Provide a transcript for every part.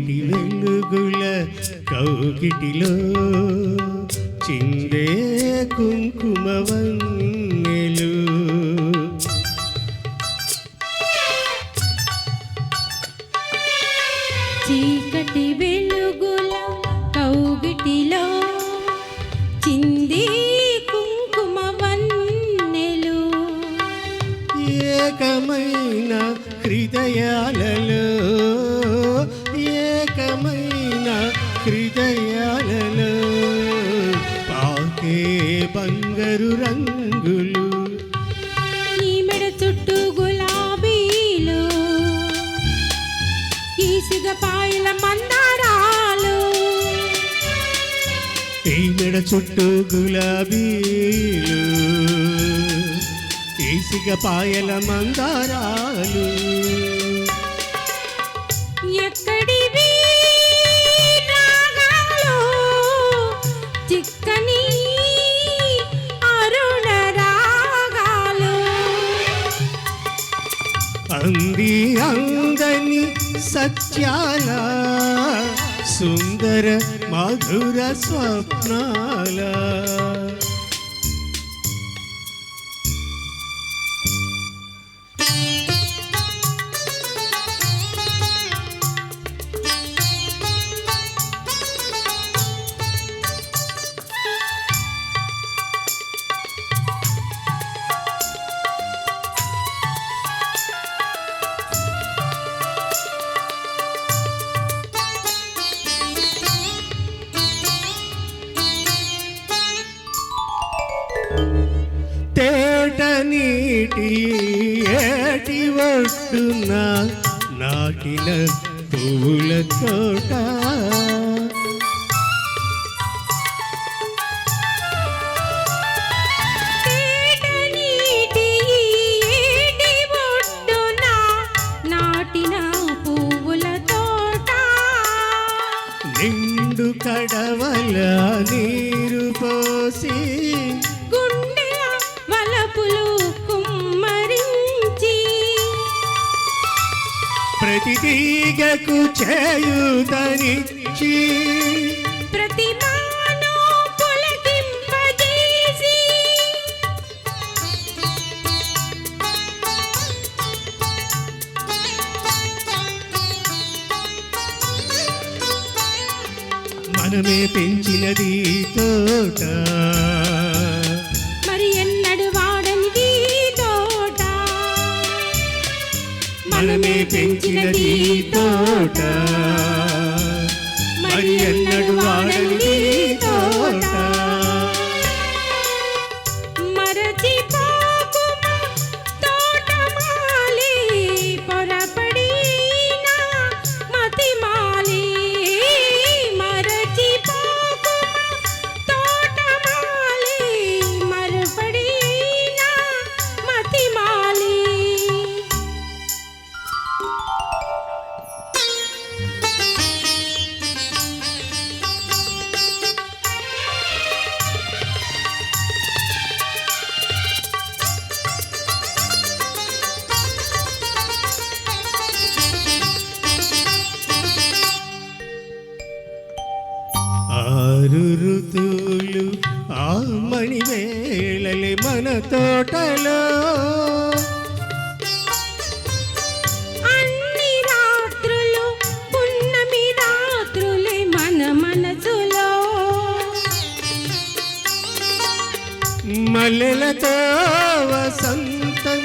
చీకటి వెలుగుల కౌకిటిలో చిందే కుంకుమ ఈ మెడ చుట్టూ గులాబీలు ఈసిగ పాయల మందారాలు. ఎక్కడివి చిక్కని అరుణ రాగాలు. అంది అందని సత్యాల സുന്ദര മധുര സ്വപ്നാല. నీటి ఏటి ఒడ్డున నాటిన పువ్వుల తోట ప్రతి తీగకు చేయుదనిచ్చి మనమే పెంచినది తోట. పెంచినది తోట. మరి ఎన్నడు వాడనిది తోటలో అన్ని రాత్రులు పున్నమి రాత్రులే మన మనసులో. మల్లెలతో వసంతం.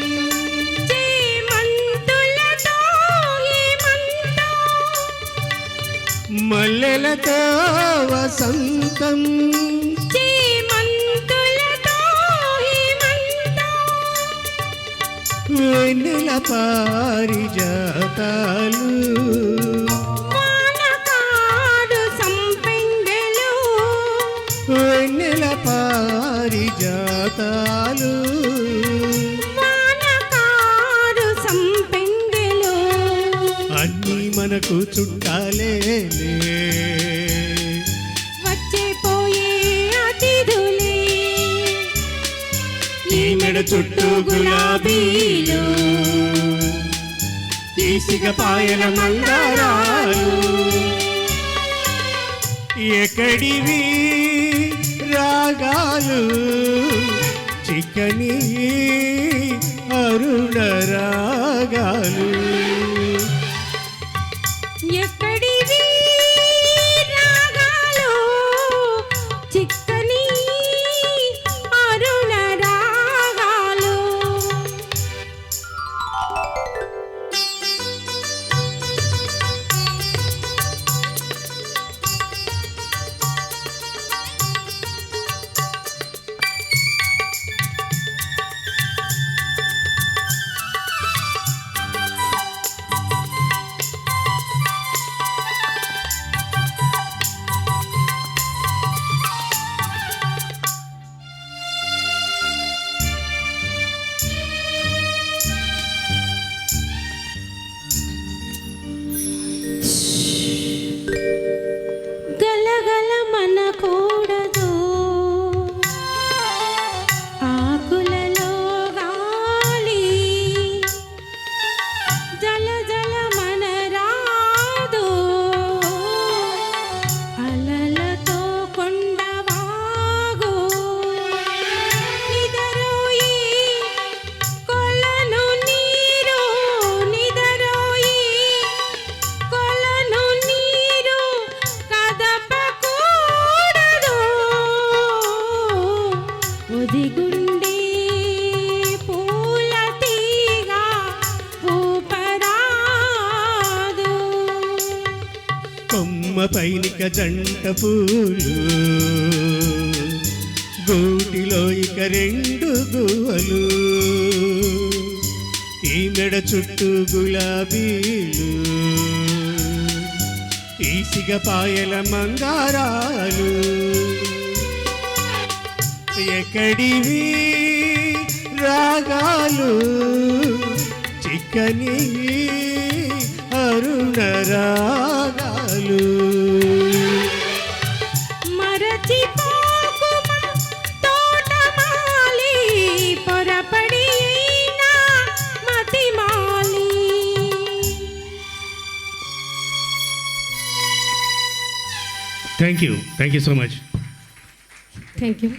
మల్లెలతో వసంతం. వెన్నెల పారిజాతాలు. వెన్నెల పారిజాతాలు. అన్నీ మనకు చుట్టాలే మెడ చుట్టూ గులాబీలు. ఈసిగ పాయల మందారాలు. ఎక్కడివి రాగాలు? చిక్కని అరుణ రాగాలు. కొమ్మ పైనిక జంట పూలు గూటిలో ఇక రెండు గువలు ఈ మెడ చుట్టూ గులాబీలు ఈసిగ పాయల మంగారాలు ఎక్కడివి రాగాలు చిక్కని అరుణ రాగాలు? Thank you thank you so much thank you